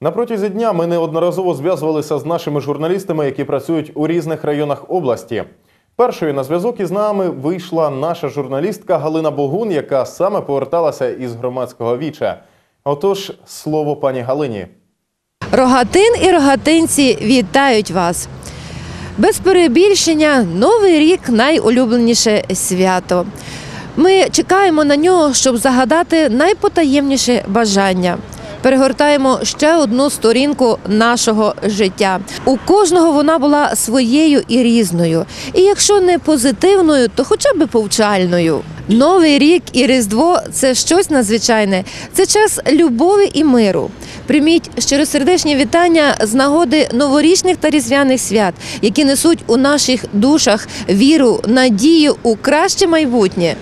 На протязі дня ми неодноразово зв'язувалися з нашими журналістами, які працюють у різних районах області. Першою на зв'язок із нами вийшла наша журналістка Галина Богун, яка саме поверталася із громадського віча. Отож, слово пані Галині. Рогатин і рогатинці вітають вас. Без перебільшення, новий рік найулюбленіше свято. Ми чекаємо на нього, щоб загадати найпотаємніше бажання. Перегортаємо ще одну сторінку нашого життя. У кожного вона була своєю і різною. І якщо не позитивною, то хоча б повчальною. Новий рік і Різдво це щось надзвичайне. Це час любові і миру. Прийміть щиросердечні вітання з нагоди новорічних та різдвяних свят, які несуть у наших душах віру, надію у краще майбутнє.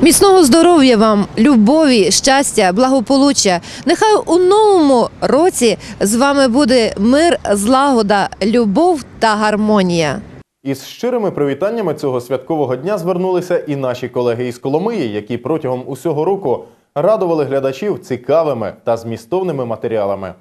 Міцного здоров'я вам, любові, щастя, благополуччя. Нехай у новому році з вами буде мир, злагода, любов та гармонія. Із щирими привітаннями цього святкового дня звернулися і наші колеги із Коломиї, які протягом усього року радували глядачів цікавими та змістовними матеріалами.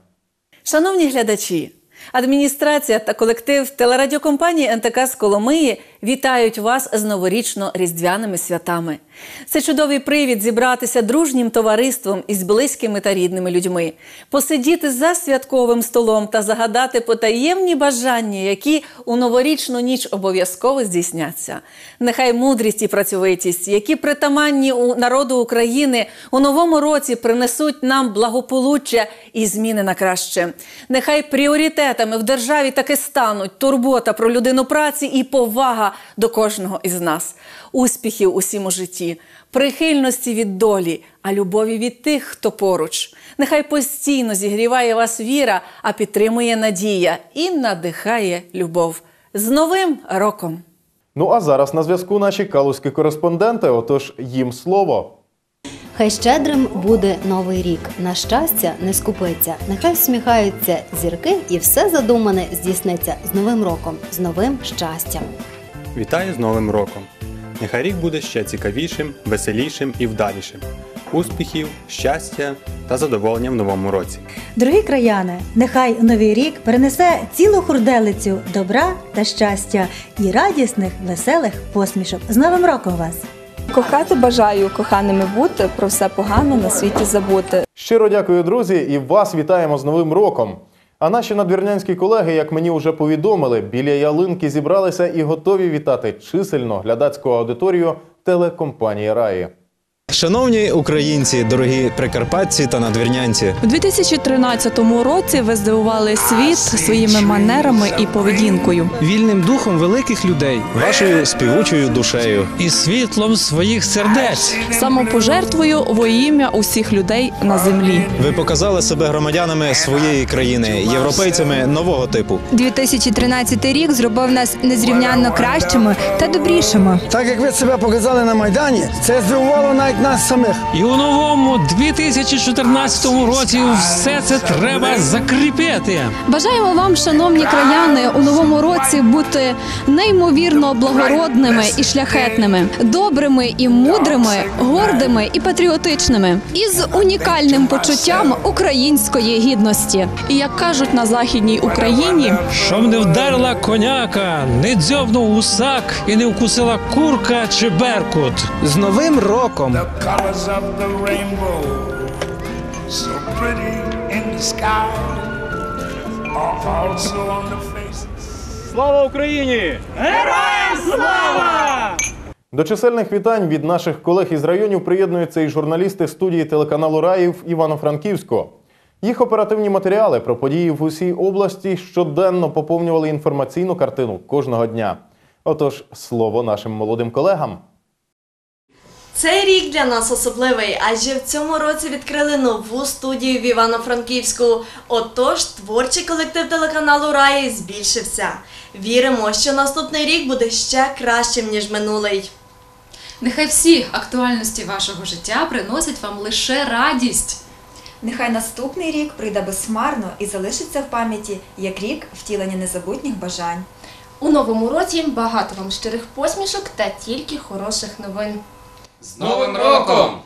Шановні глядачі, адміністрація та колектив телерадіокомпанії НТК з Коломиї вітають вас з новорічно-різдвяними святами. Це чудовий привід зібратися дружнім товариством із близькими та рідними людьми, посидіти за святковим столом та загадати потаємні бажання, які у новорічну ніч обов'язково здійсняться. Нехай мудрість і працьовитість, які притаманні у народу України у новому році принесуть нам благополуччя і зміни на краще. Нехай пріоритетами в державі таки стануть турбота про людину праці і повага до кожного із нас, успіхів усім у житті, прихильності від долі, а любові від тих, хто поруч. Нехай постійно зігріває вас віра, а підтримує надія і надихає любов. З Новим роком! Ну а зараз на зв'язку наші калузькі кореспонденти. Отож, їм слово. Хай щедрим буде новий рік. На щастя не скупиться. Нехай всміхаються зірки, і все задумане здійсниться з новим роком, з новим щастям. Вітаю з Новим роком! Нехай рік буде ще цікавішим, веселішим і вдалішим. Успіхів, щастя та задоволення в новому році. Дорогі краяни, нехай новий рік принесе цілу хурделицю добра та щастя і радісних, веселих посмішок. З Новим роком вас! Кохати бажаю коханими бути, про все погане на світі забути. Щиро дякую, друзі, і вас вітаємо з Новим роком. А наші надвірнянські колеги, як мені вже повідомили, біля ялинки зібралися і готові вітати чисельно глядацьку аудиторію телекомпанії Раї. Шановні українці, дорогі прикарпатці та надвірнянці, У 2013 році ви здивували світ своїми манерами і поведінкою. вільним духом великих людей, вашою співучою душею. і світлом своїх сердець. Самопожертвою во ім'я усіх людей на землі. Ви показали себе громадянами своєї країни, європейцями нового типу. 2013 рік зробив нас незрівнянно кращими та добрішими. Так як ви себе показали на Майдані, це здивувало навіть нас самих. І у новому 2014 році все це треба закріпити. Бажаємо вам, шановні краяни, у новому році бути неймовірно благородними і шляхетними, добрими і мудрими, гордими і патріотичними, і з унікальним почуттям української гідності. І як кажуть на західній Україні, Щоб не вдарила коняка, не дзьобнув гусак і не вкусила курка чи беркут. З новим роком! Colors of the rainbow, so pretty in the sky, are also on the faces. Слава Україні! До чисельних вітань від наших колег із районів приєднуються і журналісти студії телеканалу Раїв Івано-Франківську. Їх оперативні матеріали про події в усій області щоденно поповнювали інформаційну картину кожного дня. Отож, слово нашим молодим колегам. Цей рік для нас особливий, адже в цьому році відкрили нову студію в Івано-Франківську. Отож, творчий колектив телеканалу Раї збільшився. Віримо, що наступний рік буде ще кращим, ніж минулий. Нехай всі актуальності вашого життя приносять вам лише радість. Нехай наступний рік прийде безсмарно і залишиться в пам'яті як рік втілення незабутніх бажань. У новому році багато вам щирих посмішок та тільки хороших новин. З Новим роком!